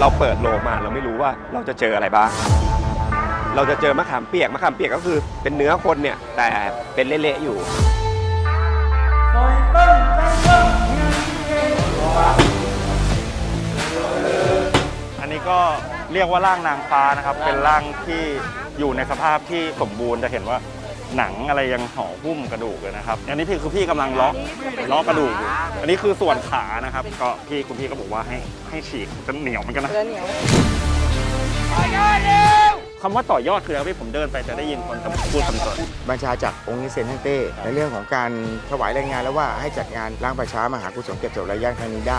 เราเปิดโลมาเราไม่รู้ว่าเราจะเจออะไรบ้าง เราจะเจอมะขามเปียกมะขามเปียกก็คือเป็นเนื้อคนเนี่ยแต่เป็นเละๆอยู่อันนี้ก็เรียกว่าร่างนางฟ้านะครับ เป็นร่างที่อยู่ในสภาพที่สมบูรณ์จะเห็นว่า หนังอะไรยังห่อหุ้มกระดูกเลยนะครับ อันนี้พี่คือพี่กำลังเลาะเลาะกระดูกอยู่อันนี้คือส่วนขานะครับ ก็พี่คุณพี่ก็บอกว่าให้ให้ฉีกจะเหนียวเหมือนกันนะเนื้อเหนียวคำว่าต่อยอดคืออะไรพี่ผมเดินไปจะได้ยินคนพูดคำต่อบัญชาจากองค์นิเซนฮันเต้ในเรื่องของการถวายรายงานแล้วว่าให้จัดงานล้างประช้ามหากุศลเก็บศพรายญาติครั้งนี้ได้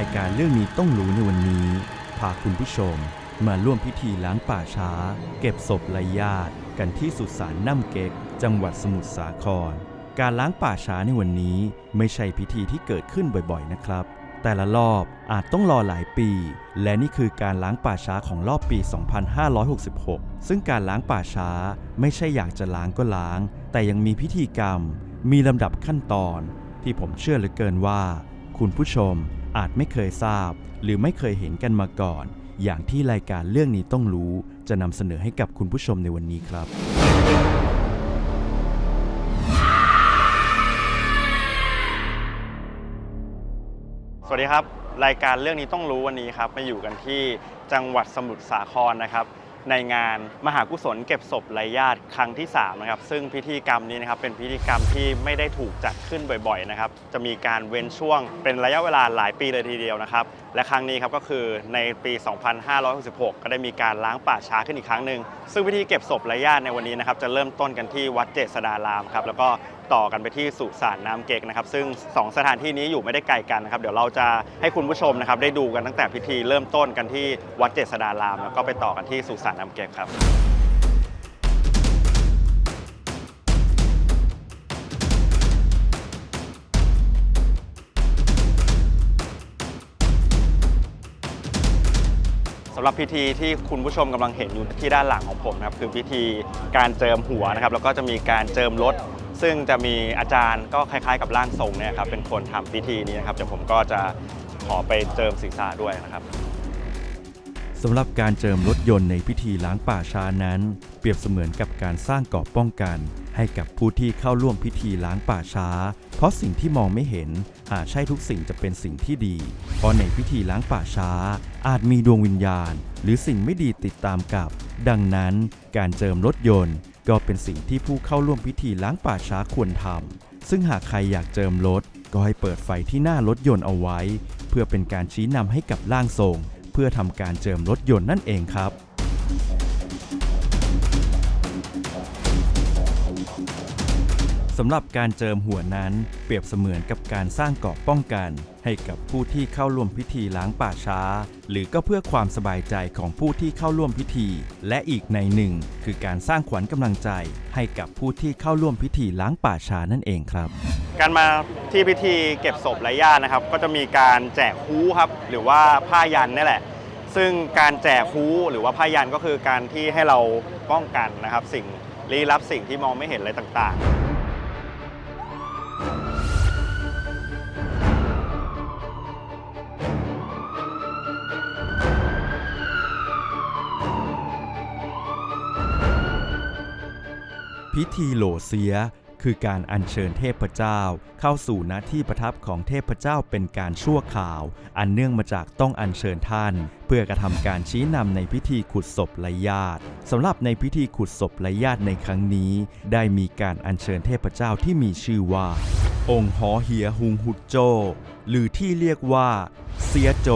ายการเรื่องนี้ต้องรู้ในวันนี้ พาคุณผู้ชมมาร่วมพิธีล้างป่าช้า เก็บศพไร้ญาติกันที่สุสานน้ำเก๊ก จังหวัดสมุทรสาคร การล้างป่าช้าในวันนี้ไม่ใช่พิธีที่เกิดขึ้นบ่อยๆนะครับ แต่ละรอบอาจต้องรอหลายปี และนี่คือการล้างป่าช้าของรอบปี 2566 ซึ่งการล้างป่าช้าไม่ใช่อยากจะล้างก็ล้าง แต่ยังมีพิธีกรรม มีลำดับขั้นตอน ที่ผมเชื่อเหลือเกินว่า คุณผู้ชม อาจไม่เคยทราบ หรือไม่เคยเห็นกันมาก่อน อย่างที่รายการเรื่องนี้ต้องรู้จะนำเสนอให้กับคุณผู้ชมในวันนี้ครับ สวัสดีครับ รายการเรื่องนี้ต้องรู้วันนี้ครับมาอยู่กันที่จังหวัดสมุทรสาครนะครับ ในงานมหากุศลเก็บศพไร้ญาติครั้งที่3นะครับซึ่งพิธีกรรมนี้นะครับเป็นพิธีกรรมที่ไม่ได้ถูกจัดขึ้นบ่อยๆนะครับจะมีการเว้นช่วงเป็นระยะเวลาหลายปีเลยทีเดียวนะครับและครั้งนี้ครับก็คือในปี 2566 ก็ได้มีการล้างป่าช้าขึ้นอีกครั้งหนึ่งซึ่งพิธีเก็บศพไร้ญาติในวันนี้นะครับจะเริ่มต้นกันที่วัดเจษฎารามครับแล้วก็ ต่อกันไปที่สุสานน้ำเก๊กนะครับซึ่ง 2 สถานที่นี้อยู่ไม่ได้ไกลกันนะครับ เดี๋ยวเราจะให้คุณผู้ชมนะครับ ได้ดูกันตั้งแต่พิธีเริ่มต้นกันที่วัดเจษฎาราม แล้วก็ไปต่อกันที่สุสานน้ำเก๊กครับสำหรับพิธีที่คุณผู้ชมกำลังเห็นอยู่ที่ด้านหลังของผมนะครับคือพิธีการเจิมหัวนะครับแล้วก็จะมีการเจิมรถ ซึ่งจะมีอาจารย์ก็คล้ายๆ กับร่างทรงเนี่ยครับเป็นคนทำพิธีนี้นะครับเดี๋ยวผมก็จะขอไปเจิมศีรษะด้วยนะครับสำหรับการเจิมรถยนต์ในพิธีล้างป่าช้านั้น เปรียบเสมือนกับการสร้างเกราะป้องกัน ให้กับผู้ที่เข้าร่วมพิธีล้างป่าช้า เพราะสิ่งที่มองไม่เห็น อาจใช่ทุกสิ่งจะเป็นสิ่งที่ดี เพราะในพิธีล้างป่าช้า อาจมีดวงวิญญาณ หรือสิ่งไม่ดีติดตามกับ ดังนั้น การเจิมรถยนต์ ก็เป็นสิ่งที่ผู้เข้าร่วมพิธีล้างป่าช้าควรทำซึ่งหากใครอยากเจิมรถ ก็ให้เปิดไฟที่หน้ารถยนต์เอาไว้ เพื่อเป็นการชี้นำให้กับร่างทรง เพื่อทำการเจิมรถยนต์นั่นเองครับสำหรับการเจิมหัวนั้น เปรียบเสมือนกับการสร้างเกราะป้องกัน ให้กับผู้ที่เข้าร่วมพิธีล้างป่าช้า หรือก็เพื่อความสบายใจของผู้ที่เข้าร่วมพิธี และอีกในหนึ่ง คือการสร้างขวัญกำลังใจ ให้กับผู้ที่เข้าร่วมพิธีล้างป่าช้านั่นเองครับ การมาที่พิธีเก็บศพไร้ญาตินะครับ ก็จะมีการแจกฮู้ครับ หรือว่าผ้ายันนี่แหละ ซึ่งการแจกฮู้หรือว่าผ้ายันก็คือการที่ให้เราป้องกันนะครับ สิ่งลี้ลับสิ่งที่มองไม่เห็นอะไรต่างๆ พิธีโหลเสีย คือการอัญเชิญเทพเจ้า เข้าสู่ณที่ประทับของเทพเจ้าเป็นการชั่วข่าว อันเนื่องมาจากต้องอัญเชิญท่าน เพื่อกระทำการชี้นำในพิธีขุดศพไร้ญาติสำหรับในพิธีขุดศพไร้ญาติในครั้งนี้ ได้มีการอัญเชิญเทพเจ้าที่มีชื่อว่า องค์หอเหียฮุงหุดโจหรือที่เรียกว่า เสียโจ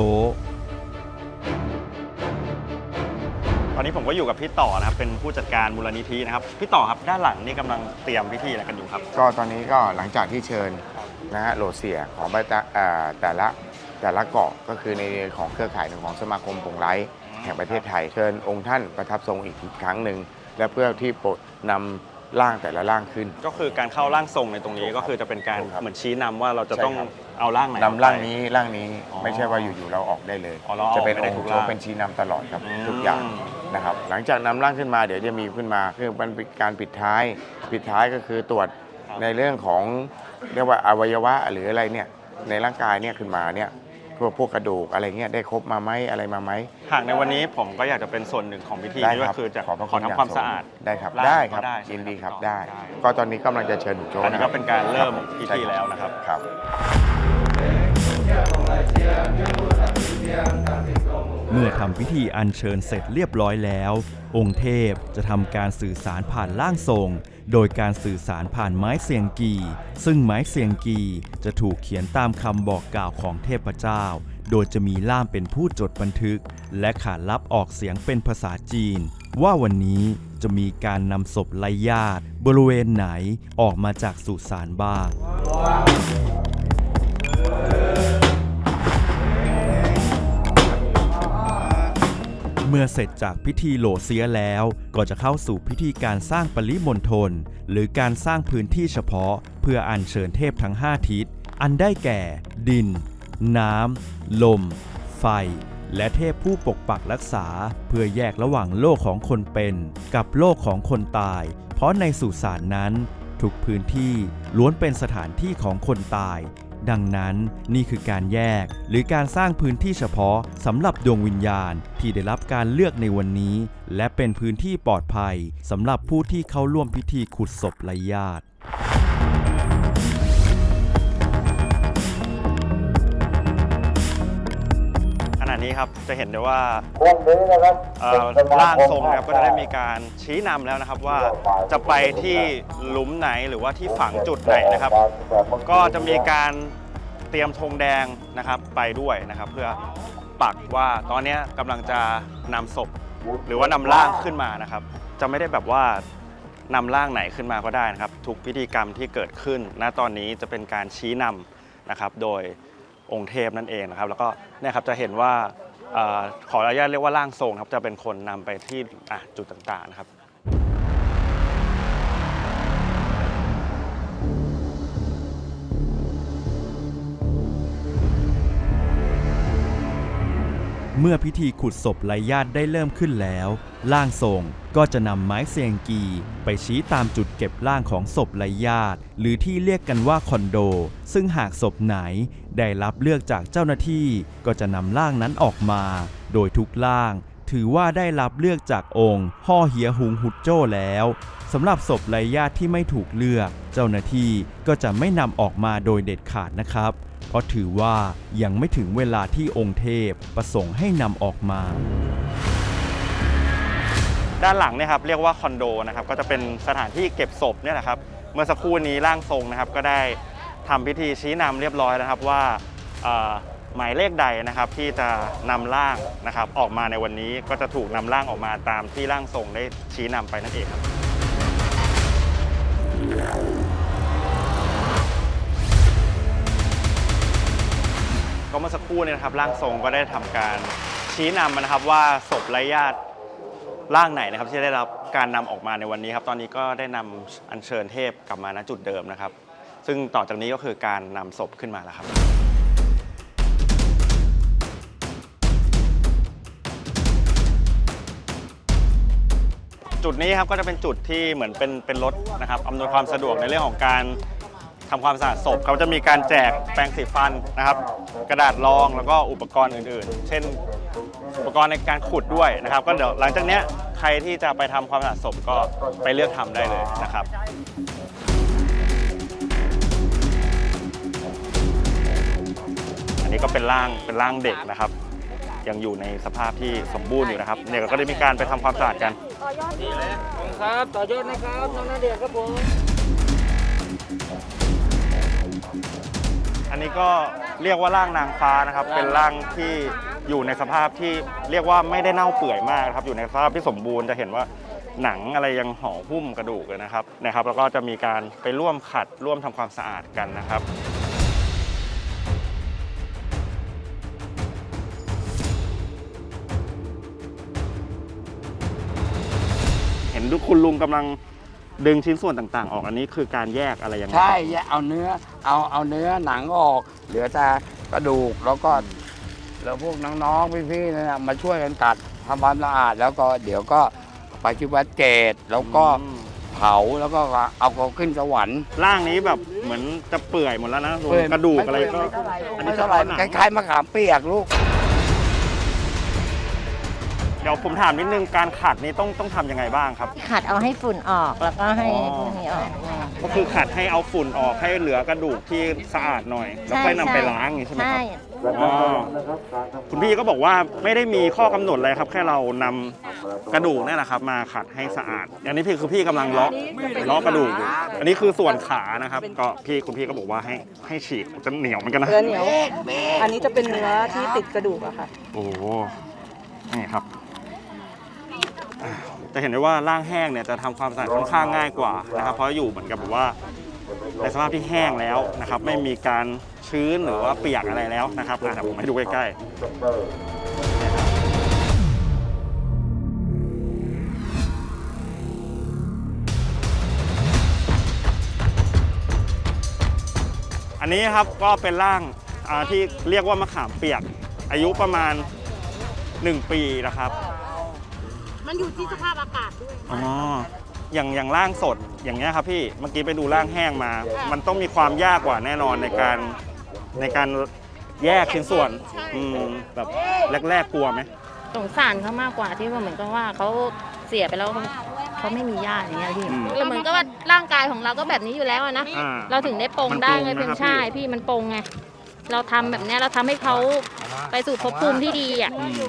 อนนี้ผมก็อยู่กับพี่ต่อนะครับเป็นผู้จัดการมูลนิธินะครับพี่ต่อครับด้านหลังนี่กำลังเตรียมพิธีอะไรกันอยู่ครับ ก็ตอนนี้ก็หลังจากที่เชิญนะฮะโหลดเสียของแต่ละเอ่อแต่ละแต่ละเกาะก็คือในของเครือข่ายของสมาคมปงไร้แห่งประเทศไทย เชิญองค์ท่านประทับทรงอีกครั้งหนึ่งและเพื่อที่โปรดนำ ร่างแต่ละร่างขึ้น ก็คือการเข้าร่างทรงในตรงนี้ก็คือจะเป็นการถูกครับเหมือนชี้นำว่าเราจะใช่ต้องครับ เอาร่างไหนนำร่างออกไปนี้ร่างนี้อ๋อไม่ใช่ว่าอยู่ๆเราออกได้เลย อ๋อเราเอาจะเป็นไม่ได้องทุค์กโชร่างว์เป็นชี้นำตลอดครับอืม ทุกอย่างนะครับหลังจากนำร่างขึ้นมาเดี๋ยวจะมีขึ้นมาคือมันเป็นการปิดท้าย ปิดท้ายก็คือตรวจในเรื่องของเรียกว่าอวัยวะหรืออะไรเนี่ยในร่างกายเนี่ยขึ้นมาเนี่ย พวกพวกกระดูกอะไรเงี้ยได้ครบมาไหมอะไรมาไหมหากในวันนี้ผมก็อยากจะเป็นส่วนหนึ่งของพิธีได้นี้ครัก็คือจะขอบพระขคุอณทำความสะอาดได้ครับร่างได้ครับก็ได้ยินดีครับใช่ไหมได้ได้ ก็ตอนนี้กำลังจะเชิญหนูโจ้อันนี้นะคก็รับเป็นการเริ่มคบพิธีใช่แล้วนะครับ ครับ เมื่อทำพิธีอัญเชิญเสร็จเรียบร้อยแล้ว องค์เทพจะทำการสื่อสารผ่านร่างทรง โดยการสื่อสารผ่านไม้เสียงกี ซึ่งไม้เสียงกีจะถูกเขียนตามคำบอกกล่าวของเทพเจ้า โดยจะมีล่ามเป็นผู้จดบันทึก และขานรับออกเสียงเป็นภาษาจีน ว่าวันนี้จะมีการนำศพไร้ญาติ บริเวณไหนออกมาจากสุสานบ้าง มื่อเสร็จจากพิธีโหลเสียแล้ว ก็จะเข้าสู่พิธีการสร้างปริมณฑลหรือการสร้างพื้นที่เฉพาะ เพื่ออัญเชิญเทพทั้ง 5 ทิศ อันได้แก่ ดิน น้ำ ลม ไฟ และเทพผู้ปกปักรักษา เพื่อแยกระหว่างโลกของคนเป็น กับโลกของคนตาย เพราะในสุสานนั้น ทุกพื้นที่ล้วนเป็นสถานที่ของคนตาย ดังนั้นนี่คือการแยก หรือการสร้างพื้นที่เฉพาะสำหรับดวงวิญญาณที่ได้รับการเลือกในวันนี้ และเป็นพื้นที่ปลอดภัยสำหรับผู้ที่เข้าร่วมพิธีขุดศพไร้ญาติ นี้ครับจะเห็นได้ว่าวันนี้นะครับเอ่อร่างทรงนะครับก็จะได้มีการชี้นำแล้วนะครับว่าจะไปที่หลุมไหนหรือว่าที่ฝังจุดไหนนะครับ ก็จะมีการเตรียมธงแดงนะครับไปด้วยนะครับ เพื่อปักว่าตอนนี้กำลังจะนำศพหรือว่านำร่างขึ้นมานะครับ จะไม่ได้แบบว่านำร่างไหนขึ้นมาก็ได้นะครับ ทุกพิธีกรรมที่เกิดขึ้นณตอนนี้จะเป็นการชี้นำนะครับ โดย องค์เทพนั่นเองนะครับ แล้วก็เนี่ยครับจะเห็นว่าขออนุญาตเรียกว่าร่างทรงครับจะเป็นคนนำไปที่จุดต่างๆนะครับ เมื่อพิธีขุดศพไร้ญาติได้เริ่มขึ้นแล้ว ร่างทรงก็จะนำไม้เซียงกี ไปชี้ตามจุดเก็บร่างของศพไร้ญาติ หรือที่เรียกกันว่าคอนโด ซึ่งหากศพไหนได้รับเลือกจากเจ้าหน้าที่ก็จะนำร่างนั้นออกมา โดยทุกร่าง ถือว่าได้รับเลือกจากองค์ห่อเหียหุงหุดโจ้แล้วสำหรับศพไร้ญาติที่ไม่ถูกเลือก เจ้าหน้าที่ก็จะไม่นำออกมาโดยเด็ดขาดนะครับ ราะถือว่ายังไม่ถึงเวลาที่องค์เทพประสงค์ให้นำออกมา ด้านหลังเนี่ยครับเรียกว่าคอนโดนะครับก็จะเป็นสถานที่เก็บศพเนี่ยแหละครับ เมื่อสักครู่นี้ร่างทรงนะครับก็ได้ทำพิธีชี้นำเรียบร้อยแล้วครับว่าเอ่อหมายเลขใดนะครับที่จะนำร่างนะครับออกมาในวันนี้ก็จะถูกนำร่างออกมาตามที่ร่างทรงได้ชี้นำไปนั่นเองครับ ก็เมื่อสักครู่เนี่ยนะครับร่างทรงก็ได้ทำการชี้นำนะครับว่าศพไร้ญาติร่างไหนนะครับที่ได้รับการนำออกมาในวันนี้ครับตอนนี้ก็ได้นำอัญเชิญเทพกลับมาณจุดเดิมนะครับ ซึ่งต่อจากนี้ก็คือการนำศพขึ้นมาแล้วครับจุดนี้ครับก็จะเป็นจุดที่เหมือนเป็นเป็นรถนะครับอำนวยความสะดวกในเรื่องของการ ทำความสะอาดศพเขาจะมีการแจกแปรงสีฟันนะครับ กระดาษรองแล้วก็อุปกรณ์อื่นๆ เช่น อุปกรณ์ในการขุดด้วยนะครับ ก็เดี๋ยวหลังจากเนี้ยใครที่จะไปทำความสะอาดศพก็ไปเลือกทำได้เลยนะครับ อันนี้ก็เป็นร่างเป็นร่างเด็กนะครับ ยังอยู่ในสภาพที่สมบูรณ์อยู่นะครับ เนี่ยก็ได้มีการไปทำความสะอาดกัน ต่อยอดครับ ต่อยอดนะครับ น้องนาเดียครับผม อันนี้ก็เรียกว่าร่างนางฟ้านะครับ เป็นร่างที่อยู่ในสภาพที่เรียกว่าไม่ได้เน่าเปื่อยมากนะครับอยู่ในสภาพที่สมบูรณ์จะเห็นว่าหนังอะไรยังห่อหุ้มกระดูกเลยนะครับนะครับ แล้วก็จะมีการไปร่วมขัดร่วมทำความสะอาดกันนะครับเห็นทุกคุณลุงกำลัง ดึงชิ้นส่วนต่างๆ ออกอันนี้คือการแยกอะไรยังไงใช่แยกเอาเนื้อ เอาเอาเนื้อหนังออก เหลือแต่กระดูกแล้วก็แล้วพวกน้องๆพี่ๆเนยมาช่วยกันตัดทำความสะอาดแล้วก็เดี๋ยวก็ไปที่วัดเกตแล้วก็อืมเผาแล้วก็เอาเขาขึ้นสวรรค์ร่างนี้แบบเหมือนจะเปื่อยหมดแล้วนะรวมกระดูกอะไรก็ อันนี้ไม่เท่าไหร่เฉพาะหนัง คล้ายๆมะขามเปียกลูก เดี๋ยวผมถามนิดนึงการขัดนี้ต้องต้องทำยังไงบ้างครับ ขัดเอาให้ฝุ่นออกแล้วก็ให้อ๋อพวกนี้ออกอืมก็คือขัดให้เอาฝุ่นออกให้เหลือกระดูกที่สะอาดหน่อย แล้วค่อยนำไปล้างอย่างนี้ใช่ไหมคใช่รับ อ๋อคุณพี่ก็บอกว่าไม่ได้มีข้อกำหนดอะไรครับ แค่เรานำกระดูกเนี่ยนะครับ มาขัดให้สะอาด อันนี้พี่คือพี่กำลังเลาะเลาะกระดูกอยู่อันนี้คือส่วนขานะครับ ก็พี่คุณพี่ก็บอกว่าให้ให้ฉีกจะเหนียวเหมือนกันนะเนื้อเหนียว อันนี้จะเป็นเนื้อที่ติดกระดูกอะค่ะ โอ้โหนี่ครับอ่า จะเห็นได้ว่าร่างแห้งเนี่ยจะทำความสะอาดค่อนข้างง่ายกว่านะครับเพราะอยู่เหมือนกับแบบว่าในสภาพที่แห้งแล้วนะครับ ไม่มีการชื้นหรือว่าเปียกอะไรแล้วนะครับอะเดี๋ยวผมให้ดูใกล้ๆอันนี้ครับก็เป็นร่างที่เรียกว่ามะขามเปียกอายุประมาณ 1 ปีนะครับ มันอยู่ที่สภาพอากาศด้วย อ๋ออย่างอย่างร่างสดอย่างเงี้ยครับพี่เมื่อกี้ไปดูร่างแห้งมา มันต้องมีความยากกว่าแน่นอนในการในการแยกชิ้นส่วนอืมแบบแรก ๆกลัวไหมสงสารเขามากกว่าที่ว่าเหมือนกับว่าเขาเสียไปแล้วเขาเขาไม่มีญาติอย่างเงี้ยพี่อืมเหมือนกับว่าร่างกายของเราก็แบบนี้อยู่แล้วอะนะ อ่า เราถึงได้ปรงมันได้ปรงไงเพียงนะครับ ใช่พี่พี่มันปรงไง เราทำแบบเนี้ยเราทำให้เขาไปสู่ภพภูมิที่ดีอะ อืม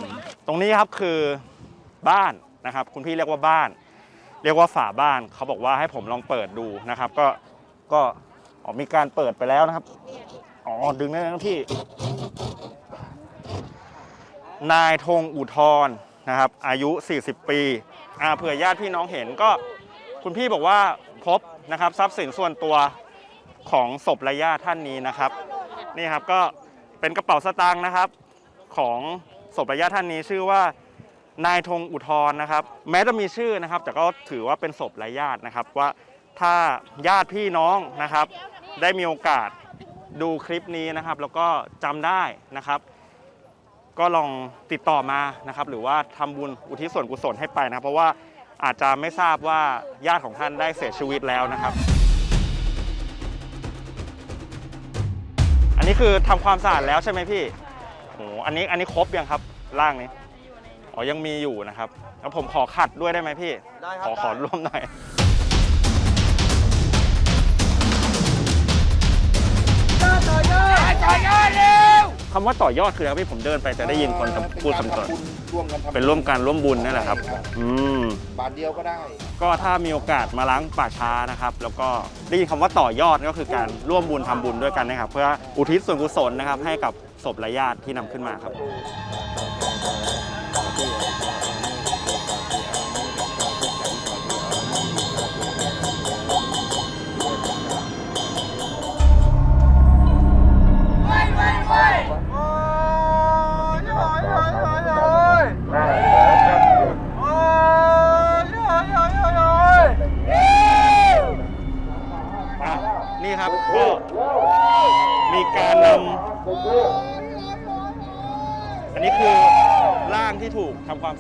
ตรงนี้ครับคือบ้าน นะครับ คุณพี่เรียกว่าบ้าน เรียกว่าฝาบ้าน เขาบอกว่าให้ผมลองเปิดดูนะครับ ก็ก็อ๋อมีการเปิดไปแล้วนะครับอ๋อดึงได้ทั้งที่ นายธงอุทรนะครับ อายุ 40 ปีอ่าเผื่อญาติพี่น้องเห็นก็คุณพี่บอกว่าพบนะครับทรัพย์สินส่วนตัวของศพระยะท่านนี้นะครับ นี่ครับก็เป็นกระเป๋าสตางค์นะครับ ของศพระยะท่านนี้ชื่อว่า นายธงอุทธรนะครับ แม้จะมีชื่อนะครับ แต่ก็ถือว่าเป็นศพรายญาตินะครับว่าถ้าญาติพี่น้องนะครับ ได้มีโอกาสดูคลิปนี้นะครับ แล้วก็จำได้นะครับ ก็ลองติดต่อมานะครับ หรือว่าทำบุญอุทิศส่วนกุศลให้ไปนะเพราะว่าอาจจะไม่ทราบว่าญาติของท่านได้เสียชีวิตแล้วนะครับ อันนี้คือทำความสะอาดแล้วใช่ไหมพี่โอ้อันนี้อันนี้ครบยังครับร่างนี้ อ๋อยังมีอยู่นะครับแล้วผมขอขัดด้วยได้ไหมพี่ ได้ครับขอขอร่วมหน่อย คำว่าต่อยอดคืออะไรครับพี่ผมเดินไปจะได้ยินคนพูดคำต่อร่วมกันทำเป็นร่วมกันร่วมบุญนั่นแหละครับ อืม บาทเดียวก็ได้ ก็ถ้ามีโอกาสมาล้างป่าช้านะครับ แล้วก็ได้ยินคำว่าต่อยอดก็คือการร่วมบุญทำบุญด้วยกันนะครับ เพื่ออุทิศส่วนกุศลนะครับ ให้กับศพและญาติที่นำขึ้นมาครับอ่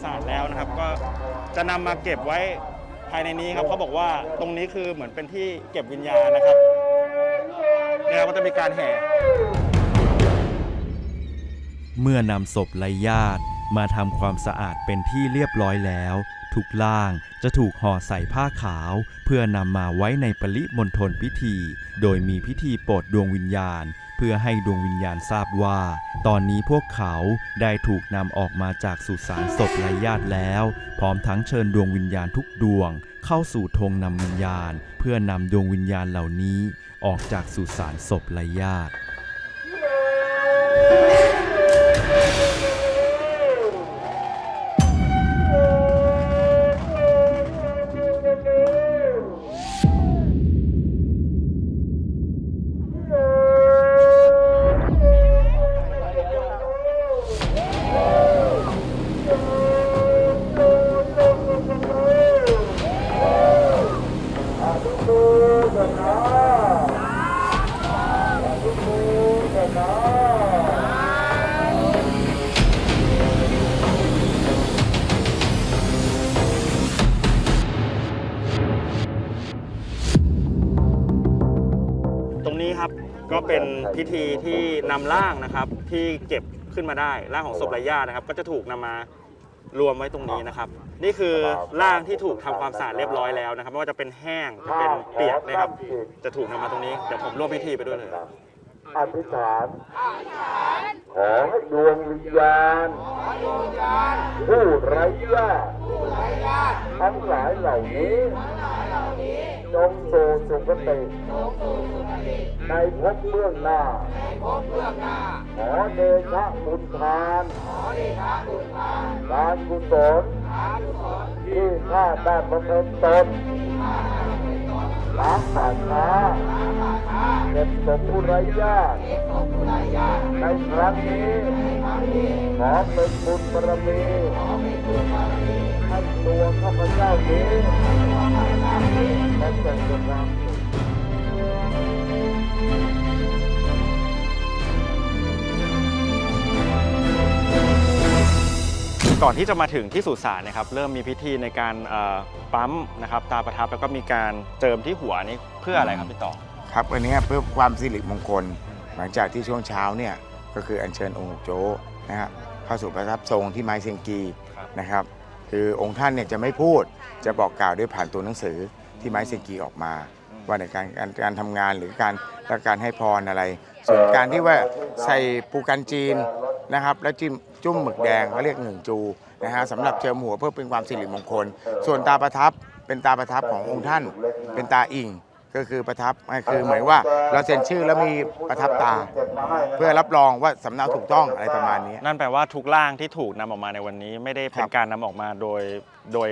สะอาดแล้วนะครับ ก็จะนำมาเก็บไว้ภายในนี้ครับเขาบอกว่าตรงนี้คือเหมือนเป็นที่เก็บวิญญาณนะครับเนี่ยครับก็จะมีการแห่ เมื่อนำศพและญาติมาทำความสะอาดเป็นที่เรียบร้อยแล้ว ทุกล่างจะถูกห่อใส่ผ้าขาว เพื่อนำมาไว้ในปริมณฑลพิธี โดยมีพิธีโปรดดวงวิญญาณ เพื่อให้ดวงวิญญาณทราบว่า ตอนนี้พวกเขาได้ถูกนำออกมาจากสุสานศพไร้ญาติแล้ว พร้อมทั้งเชิญดวงวิญญาณทุกดวง เข้าสู่ธงนำวิญญาณ เพื่อนำดวงวิญญาณเหล่านี้ ออกจากสุสานศพไร้ญาติ พิธีที่นำร่างนะครับที่เก็บขึ้นมาได้ร่างของศพไร้ญาตินะครับ ก็จะถูกนำมารวมไว้ตรงนี้นะครับ นี่คือร่างที่ถูกทำความสะอาดเรียบร้อยแล้วนะครับไม่ว่าจะเป็นแห้งจะเป็นเปียกนะครับ จะถูกนำมาตรงนี้เดี๋ยวผมร่วมพิธีไปด้วยเลย อธิษฐานขอให้ดวงวิญญาณ ผู้ไร้ญาติทั้งหลายเหล่านี้จงสู่สุคติในภพเบื้องหน้า ขอเดชะบุญทานการกุศลที่ข้าได้บำเพ็ญตน ล้างป่าช้าเก็บศพผู้ไร้ญาติในครั้งนี้ขอเป็นบุญบารมีให้ตัวข้าพเจ้านี้และเป็นกำลัง ก่อนที่จะมาถึงที่สุสานนะครับเริ่มมีพิธีในการเอ่อปั๊มนะครับตาประทับแล้วก็มีการเจิมที่หัวนี่เพื่ออะไรครับพี่ต่อครับอันเนี้ยเพื่อความสิริมงคล หลังจากที่ช่วงเช้าเนี่ยก็คืออัญเชิญองค์โจนะฮะเข้าสู่ประทับทรงที่ไม้เซียงกีครับนะครับ คือองค์ท่านเนี่ยจะไม่พูดจะบอกกล่าวด้วยผ่านตัวหนังสือที่ไม้เซียงกีออกมา ว่าในการการการทำงานหรือการและการให้พรอะไร ส่วนการที่ว่าใส่ปูกันจีน นะครับแล้วจิ้มจุ้มหมึกแดงเขาเรียกหนึ่งจูนะฮะสำหรับเจิมหัวเพื่อเป็นความสิริมงคล ส่วนตาประทับเป็นตาประทับขององค์ท่าน เป็นตาอิงก็คือประทับคือเหมือนว่าเราเซ็นชื่อแล้วมีประทับตา เพื่อรับรองว่าสำเนาถูกต้องอะไรประมาณนี้ นั่นแปลว่าทุกร่างที่ถูกนำออกมาในวันนี้ ไม่ได้เป็ครันบการนำออกมาโดยโดย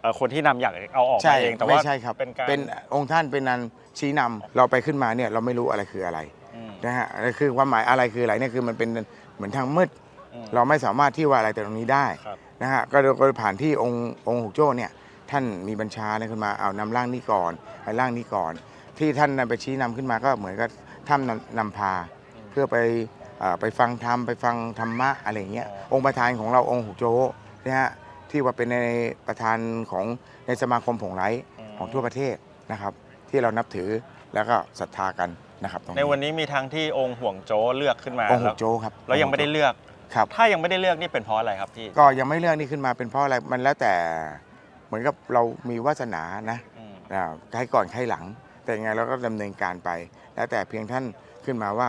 เอ่อคนที่นำอยากเอาออกใช่มาเองแต่ไม่ว่าใช่ครับเป็นการเป็นองค์ท่านเป็นนันชี้นำเราไปขึ้นมาเนี่ยเราไม่รู้อะไรคืออะไรอืม นะฮะคือความหมายอะไรคืออะไรเนี่ยคือมันเป็น เหมือนทางมืด อืม เราไม่สามารถที่ว่าอะไรแต่ตรงนี้ได้ครับ นะฮะก็โดยก็ผ่านที่องค์องค์หุกโจ้เนี่ยท่านมีบัญชาเนี่ยขึ้นมาเอานำร่างนี้ก่อนไอ้ร่างนี้ก่อน ที่ท่านนำไปชี้นำขึ้นมาก็เหมือนกับท่านนำนำพาเพื่อไปเอ่อไปฟังธรรมไปฟังธรรมะอะไรอย่างเงี้ยองค์ประธานของเราองค์หุกโจ้นะฮะที่ว่าเป็นในประธานของในสมาคมผงไร้ ของทั่วประเทศนะครับ ที่เรานับถือแล้วก็ศรัทธากัน นะครับตรงในวันนี้มีทั้งที่องค์ห่วงโจเลือกขึ้นมาองค์หุแล้วกโจ้ครับแล้วยังไม่ได้เลือก ครับ ถ้ายังไม่ได้เลือกนี่เป็นเพราะอะไรครับพี่ก็ยังไม่เลือกนี่ขึ้นมาเป็นเพราะอะไรมันแล้วแต่เหมือนกับเรามีวาสนานะอืมอ่าใครก่อนใครหลัง แต่ยังไงเราก็ดำเนินการไป แล้วแต่เพียงท่านขึ้นมาว่า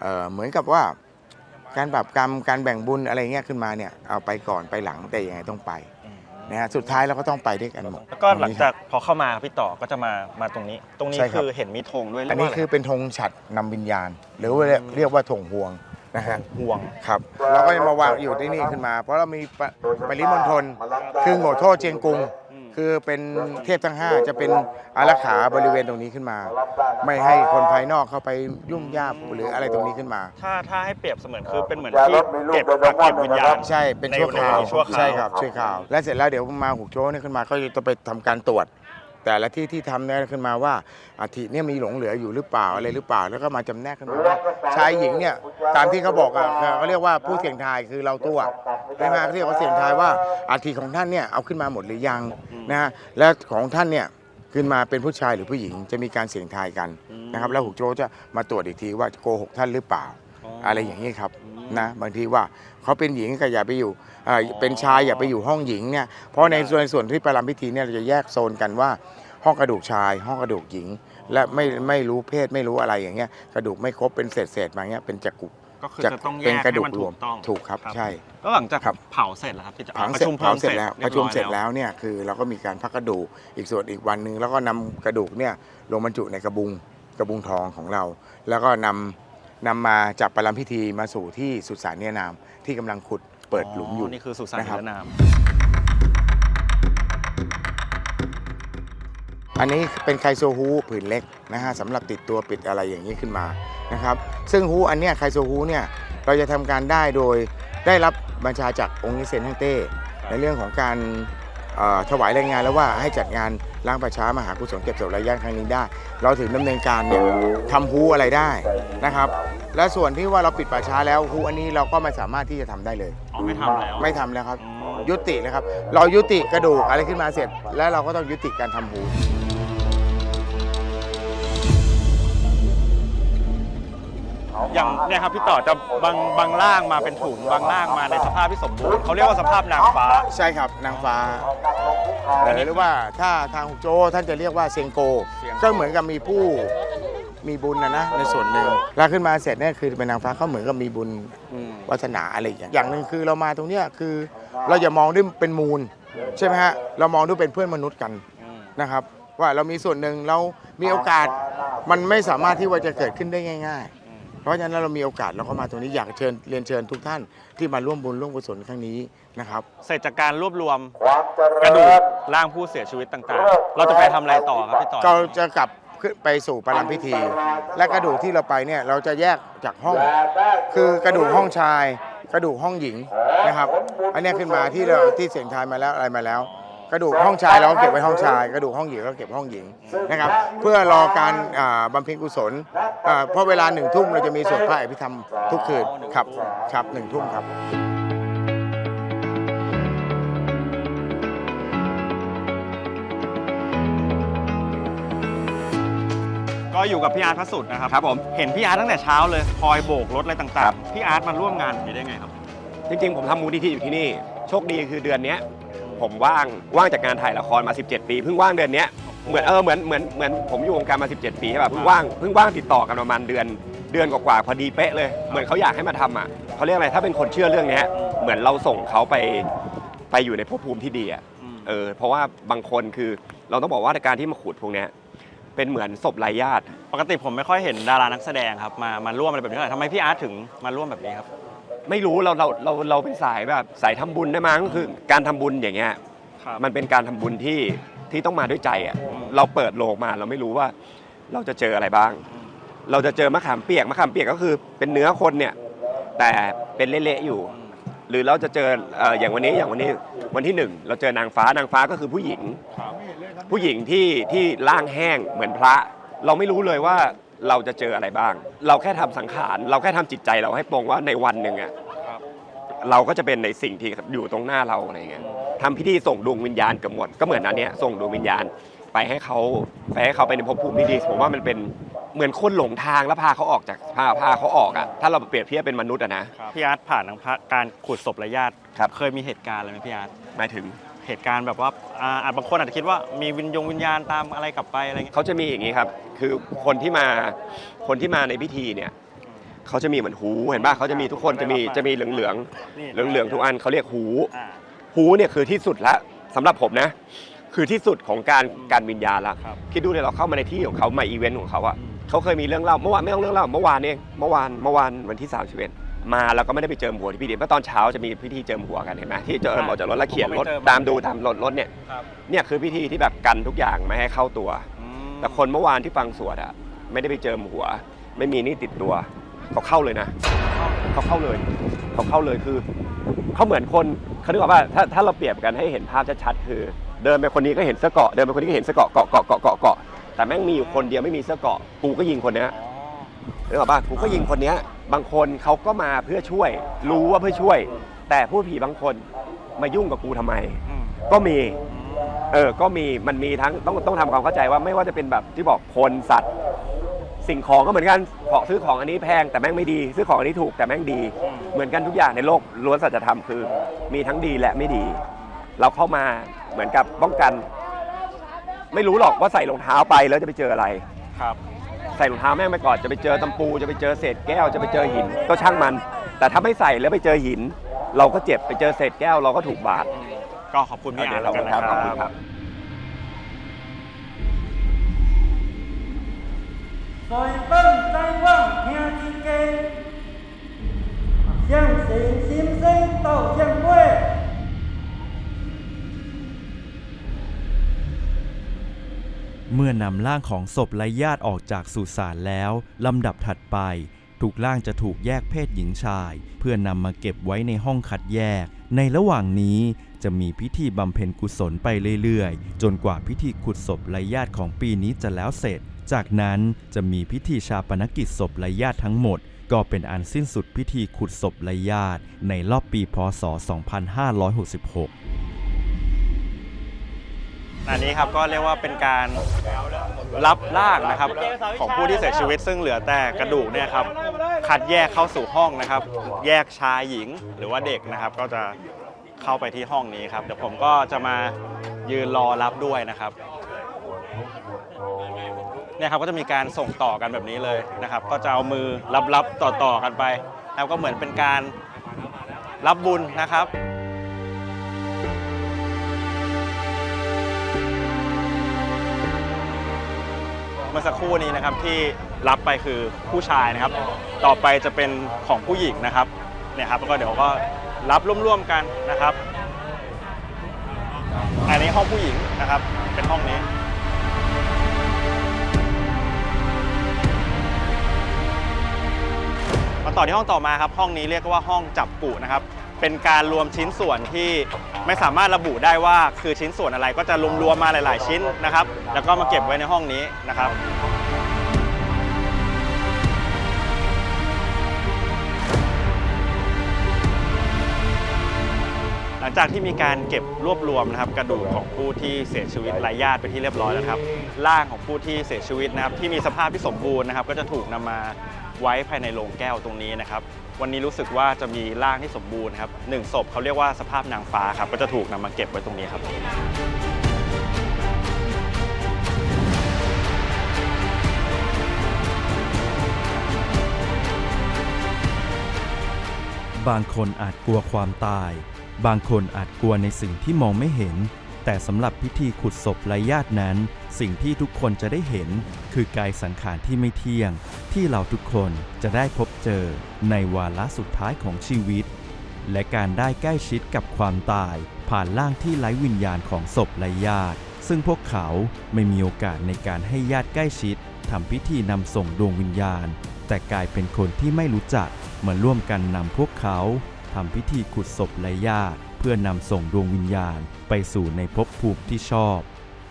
เอ่อเหมือนกับว่า การบาปกรรมการแบ่งบุญอะไรเงี้ยขึ้นมาเนี่ยเอาไปก่อนไปหลังแต่ยังไงต้องไป นะฮะสุดท้ายเราก็ต้องไปด้วยกันหมด แล้วก็หลังตรงนี้จากพอเข้ามาพี่ต่อก็จะมามาตรงนี้ ตรงนี้ใช่ครับ คือเห็นมีธงด้วยอันนี้คือเป็นธงฉัดนำวิญญาณ หรือว่าเรียกเรียกว่าธงห่วงนะฮะห่วง ครับเราก็จะมาวางอยู่ที่นี่ขึ้นมา เพราะเรามีปะปริมณฑลคือโง่โทษเจียงกุง คือเป็นเทพทั้งห้าจะเป็นอารักขาบริเวณตรงนี้ขึ้นมา ไม่ให้คนภายนอกเข้าไปยุ่งยากหรืออะไรตรงนี้ขึ้นมา ถ้าถ้าให้เปรียบเสมือนคือเป็นเหมือนที่เก็บกักเก็บวิญญาณใช่เป็นชั่วคราวในชั่วคราวใช่ครับชั่วคราวและเสร็จแล้วเดี๋ยวมาหุกโจ้เนี่ยขึ้นมาก็จะไปทำการตรวจ แต่ละที่ที่ทำเนี่ยขึ้นมาว่าอาทิเนี่ยมีหลงเหลืออยู่หรือเปล่าอะไรหรือเปล่า แล้วก็มาจำแนกขึ้นมาว่าชายหญิงเนี่ยตามที่เขาบอกอะเขาเรียกว่าผู้เสี่ยงทายคือเราตัวใช่ไหมเขาเรียกว่าเสี่ยงทายว่าอาทิของท่านเนี่ยเอาขึ้นมาหมดหรือยังนะฮะและของท่านเนี่ยขึ้นมาเป็นผู้ชายหรือผู้หญิงจะมีการเสี่ยงทายกันนะครับแล้วหุกโจ้จะมาตรวจอีกทีว่าโกหกท่านหรือเปล่า อะไรอย่างนี้ครับนะบางทีว่าเขาเป็นหญิงก็อย่าไปอยู่ เอ่อเป็นชายอย่าไปอยู่ห้องหญิงเนี่ยเพราะในส่วนในส่วนที่ประรำพิธีเนี่ยเราจะแยกโซนกันว่า ห้องกระดูกชาย ห้องกระดูกหญิง และไม่ไม่รู้เพศไม่รู้อะไรอย่างเงี้ยกระดูกไม่ครบเป็นเศษเศษๆมาเงี้ยเป็นจักรุก็คือจัจะต้องแยเป็นกกระให้ดูกมันรถูวมกต้องถูกครับครับใช่แล้วหลังจากครับเผาเสร็จแล้วครับพี่จะผังประเสร็จชุมเพลิเผางเสร็จแล้วเยประชุมเสร็จอยแล้วเนี่ยคือเราก็มีการพักกระดูกอีกส่วนอีกวันหนึ่งแล้วก็นำกระดูกเนี่ยลงบรรจุในกระบุงกระบุงทองของเรา แล้วก็นำนำมาจากประรำพิธีมาสู่ที่สุสานเนียนามที่กำลังขุด เปิดหลุมอยู่นี่คือสุสานนะครับนิรนาม อันนี้เป็นไคโซฮูผืนเล็กนะฮะสำหรับติดตัวปิดอะไรอย่างนี้ขึ้นมานะครับซึ่งฮูอันเนี้ยไคโซฮูเนี่ยเราจะทำการได้โดยได้รับบัญชาจากองค์นิเซนฮังเต้ ในเรื่องของการเอ่อ ถวายรายงานแล้วว่าให้จัดงานล้างประช้ามหากุศลเก็บศพรายญาติครั้งนี้ได้ เราถึงดำเนินการเนี่ยทำฮูอะไรได้นะครับ และส่วนที่ว่าเราปิดป่าช้าแล้วฮูอันนี้เราก็ไม่สามารถที่จะทำได้เลยอ๋อไม่ทำแล้วไม่ทำแล้วครับอืมยุติเลยครับ เรายุติกระดูกอะไรขึ้นมาเสร็จ แล้วเราก็ต้องยุติการทำหู ออย่างเนี่ยครับพี่ต่อจะบางบางล่างมาเป็นถุงบางล่างมาในสภาพที่สมบูรณ์เขาเรียกว่าสภาพนางฟ้า ใช่ครับนางฟ้าหรือว่าถ้าทางฮุกโจท่านจะเรียกว่าเซงโก ก็เหมือนกับมีผู้มีบุญนะนะในส่วนหนึ่งแล้วขึ้นมาเสร็จเนี่ยคือเป็นนางฟ้าเขาเหมือนกับมีบุญวัฒนาอะไรอย่างเงี้ยอย่างหนึ่งคือเรามาตรงเนี้ยคือเราอย่ามองด้วยเป็นมูลใช่ไหมฮะเรามองด้วยเป็นเพื่อนมนุษย์กันนะครับ ว่าเรามีส่วนหนึ่งเรามีโอกาสมันไม่สามารถที่ว่าจะเกิดขึ้นได้ง่าย ๆ เพราะฉะนั้นเรามีโอกาสเราก็มาตรงนี้อยากเชิญเรียนเชิญทุกท่านที่มาร่วมบุญร่วมกุศลครั้งนี้นะครับ เสร็จจากการรวบรวมความเจกระดูริกญร่างผู้เสียชีวิตต่างๆ เราจะไปทำอะไรต่อครับพี่ต่อเราจะกลับขึ้นไปสู่ปรามพิธี และกระดูกที่เราไปเนี่ยเราจะแยกจากห้อง คือกระดูกห้องชาย กระดูกห้องหญิงนะครับ อันเนี้ยขึ้นมาที่เราที่เสียงทายมาแล้วอะไรมาแล้ว กระดูกห้องชายเราก็เก็บไว้ห้องชาย กระดูกห้องหญิงเราก็เก็บห้องหญิงนะครับ เพื่อรอการอ่าบำเพ็ญกุศลอ่าเพราะเวลาหนึ่งทุ่มเราจะมีสวดพระอภิธรรมทุกคืนครับครับหนึ่งทุ่มครับ ก็อยู่กับพี่อาร์ตพระสุดนะครับครับผม เห็นพี่อาร์ตตั้งแต่เช้าเลยคอยโบกรถอะไรต่างๆ พี่อาร์ตมาร่วมงานแบบนี้ได้ไงครับ จริงๆ ผมทำมูลนิธิอยู่ที่นี่ โชคดีคือเดือนเนี้ย ผมว่างว่างจากงานถ่ายละครมา 17 ปีเพิ่งว่างเดือนเนี้ยเหมือนเออเหมือนเหมือนเหมือนผมอยู่วงการมา 17 ปีใช่ป่ะเพิ่งว่างเพิ่งว่างติดต่อกันประมาณเดือนเดือนกว่าๆพอดีเป๊ะเลย เหมือนเขาอยากให้มาทำอะเขาเรียกอะไรถ้าเป็นคนเชื่อเรื่องเนี้ยเหมือนเราส่งเขาไปไปอยู่ในภพภูมิที่ดีอะเออเพราะว่าบางคนคือเราต้องบอกว่าการที่มาขุดพวกเนี้ยเป็นเหมือนศพไร้ญาติ ปกติผมไม่ค่อยเห็นดารานักแสดงครับมามาร่วมอะไรแบบนี้เท่าไหร่ทำไมพี่อาร์ตถึงมาร่วมแบบนี้ครับ ไม่รู้เราเราเราเราเป็นสายแบบสายทำบุญได้มั้งคือ การทำบุญอย่างเงี้ย ครับ มันเป็นการทำบุญที่ที่ต้องมาด้วยใจอะ เราเปิดโลกมาเราไม่รู้ว่าเราจะเจออะไรบ้าง เราจะเจอมะขามเปียกมะขามเปียกก็คือเป็นเนื้อคนเนี่ย แต่เป็นเละๆอยู่ หรือเราจะเจอเอ่ออย่างวันนี้อย่างวันนี้วันที่หนึ่งเราเจอนางฟ้านางฟ้าก็คือผู้หญิง ผู้หญิงที่ที่ร่างแห้งเหมือนพระ เราไม่รู้เลยว่า เราจะเจออะไรบ้าง เราแค่ทำสังขาร เราแค่ทำจิตใจเราให้ตรงว่าในวันหนึ่งอะเราก็จะเป็นในสิ่งที่อยู่ตรงหน้าเราอะไรเงี้ยทำพิธีส่งดวงวิญญาณเกับหมด ก็เหมือนอันเนี้ยส่งดวงวิญญาณไปให้เขาไปให้เขาไปในภพภูมิที่ดีผมว่ามันเป็นเหมือนคนหลงทางแล้วพาเขาออกจากพาพาเขาออกอะถ้าเราเปรียบเทียบเป็นมนุษย์อะนะพี่อาร์ตผ่านทางพระการขุดศพระญาติครับเคยมีเหตุการณ์อะไรไหมพี่อาร์ตหมายถึง เหตุการณ์แบบว่าอ่าอาจบางคนอาจจะคิดว่ามีวิญญงวิญญาณตามอะไรกลับไปอะไรเงี้ย เขาจะมีอย่างนี้ครับ คือคนที่มาคนที่มาในพิธีเนี่ยเขาจะมีเหมือนหูเห็นป่ะเขาจะมีทุกคนจะมีจะมีเหลืองเหลืองนี่ เหลืองเหลืองๆทุกอันเขาเรียกหู อ่า หูเนี่ยคือที่สุดละสำหรับผมนะ คือที่สุดของการการวิญญาณละครับคิดดูเลยเราเข้ามาในที่ของเขามาอีเวนต์ของเขาอะเขาเคยมีเรื่องเล่าเมื่อวานไม่ต้องเรื่องเล่าเมื่อวานเองเมื่อวานเมื่อวานวันที่31มาแล้วก็ไม่ได้ไปเจิมหัวที่พิธีเพราะตอนเช้าจะมีพิธีเจิมหัวกันเห็นไหมที่เจิมออกจากรถแล้วเขียนรถตามดูตามรถรถเนี่ยครับเนี่ยคือพิธีที่แบบกันทุกอย่างไม่ให้เข้าตัวอืมแต่คนเมื่อวานที่ฟังสวดอะไม่ได้ไปเจิมหัว ไม่มีนี่ติดตัวเขาเข้าเลยนะเขาเข้าเลยเขาเข้าเลยคือเขาเหมือนคนเขาเรียกว่าถ้าถ้าเราเปรียบกันให้เห็นภาพชัดๆคือ เดินไปคนนี้ก็เห็นเสื้อเกราะเดินไปคนนี้ก็เห็นเสื้อเกราะเกาะเกาะเกาะเกาะเกาะแต่แม่งมีอยู่คนเดียวไม่มีเสื้อเกราะกูก็ยิงคนเนี้ยนึกออกป่ะกูก็ยิงคนเนี้ย บางคนเขาก็มาเพื่อช่วย รู้ว่าเพื่อช่วย แต่ผู้ผีบางคนมายุ่งกับกูทำไม อืมก็มี เออ ก็มี มันมีทั้งต้องต้องทำความเข้าใจว่าไม่ว่าจะเป็นแบบที่บอกคนสัตว์ สิ่งของก็เหมือนกันของซื้อของอันนี้แพงแต่แม่งไม่ดี ซื้อของอันนี้ถูกแต่แม่งดี เหมือนกันทุกอย่างในโลกล้วนสัจธรรมคือ มีทั้งดีและไม่ดี เราเข้ามาเหมือนกับป้องกัน ไม่รู้หรอกว่าใส่รองเท้าไปแล้วจะไปเจออะไร ครับ ใส่รองเท้าแม่งไปก่อนจะไปเจอตำปูจะไปเจอเศษแก้วจะไปเจอหิน ก็ช่างมัน แต่ถ้าไม่ใส่แล้วไปเจอหิน เราก็เจ็บไปเจอเศษแก้วเราก็ถูกบาดก็ขอบคุณพี่อาร์ตขอบคุณครับแล้วขอบกันคุณนะคครัรับบซอยเปิ้งใจว่างเเมื่อนำร่างของศพและญาติออกจากสุสานแล้ว ลำดับถัดไป ทุกร่างจะถูกแยกเพศหญิงชาย เพื่อนำมาเก็บไว้ในห้องคัดแยก ในระหว่างนี้จะมีพิธีบำเพ็ญกุศลไปเรื่อยๆ จนกว่าพิธีขุดศพและญาติของปีนี้จะแล้วเสร็จ จากนั้นจะมีพิธีชาปนกิจศพและญาติทั้งหมด ก็เป็นอันสิ้นสุดพิธีขุดศพและญาติ ในรอบปีพศ 2566 อันนี้ครับก็เรียกว่าเป็นการรับร่างนะครับของผู้ที่เสียชีวิต ซึ่งเหลือแต่กระดูกเนี่ยครับคัดแยกเข้าสู่ห้องนะครับ แยกชายหญิงหรือว่าเด็กนะครับ ก็จะเข้าไปที่ห้องนี้ครับเดี๋ยวผมก็จะมายืนรอรับด้วยนะครับเนี่ยครับก็จะมีการส่งต่อกันแบบนี้เลยนะครับ ก็จะเอามือรับๆต่อๆกันไปแล้วก็เหมือนเป็นการรับบุญนะครับ สักครู่นี้นะครับที่รับไปคือผู้ชายนะครับ ต่อไปจะเป็นของผู้หญิงนะครับเนี่ยครับแล้วก็เดี๋ยวก็รับร่วมๆกันนะครับ อันนี้ห้องผู้หญิงนะครับ เป็นห้องนี้มาต่อที่ห้องต่อมาครับ ห้องนี้เรียกว่าห้องจับปุนะครับ เป็นการรวมชิ้นส่วนที่ไม่สามารถระบุได้ว่าคือชิ้นส่วนอะไรก็จะรวมๆมาหลาย ๆ ชิ้นนะครับ แล้วก็มาเก็บไว้ในห้องนี้นะครับหลังจากที่มีการเก็บรวบรวมนะครับกระดูกของผู้ที่เสียชีวิตรายญาติไปที่เรียบร้อยแล้วครับร่างของผู้ที่เสียชีวิตนะครับที่มีสภาพที่สมบูรณ์นะครับ ก็จะถูกนำมา ไว้ภายในโลงแก้วตรงนี้นะครับ วันนี้รู้สึกว่าจะมีร่างที่สมบูรณ์ครับหนึ่งศพเขาเรียกว่าสภาพนางฟ้าครับก็จะถูกนำมาเก็บไว้ตรงนี้ครับบางคนอาจกลัวความตาย บางคนอาจกลัวในสิ่งที่มองไม่เห็น แต่สำหรับพิธีขุดศพไร้ญาตินั้น สิ่งที่ทุกคนจะได้เห็น คือกายสังขารที่ไม่เที่ยง ที่เราทุกคนจะได้พบเจอในวาระสุดท้ายของชีวิต และการได้ใกล้ชิดกับความตาย ผ่านร่างที่ไร้วิญญาณของศพและญาติ ซึ่งพวกเขาไม่มีโอกาสในการให้ญาติใกล้ชิดทำพิธีนำส่งดวงวิญญาณ แต่กลายเป็นคนที่ไม่รู้จักมาร่วมกันนำพวกเขาทำพิธีขุดศพและญาติ พื่อนำส่งดวงวิญญาณไปสู่ในภพภูมิที่ชอบ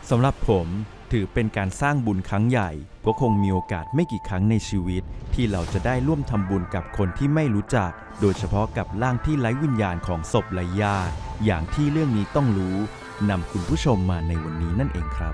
สำหรับผมถือเป็นการสร้างบุญครั้งใหญ่ก็คงมีโอกาสไม่กี่ครั้งในชีวิต ที่เราจะได้ร่วมทำบุญกับคนที่ไม่รู้จัก โดยเฉพาะกับร่างที่ไร้วิญญาณของศพไร้ญาติอย่างที่เรื่องนี้ต้องรู้นำคุณผู้ชมมาในวันนี้นั่นเองครับ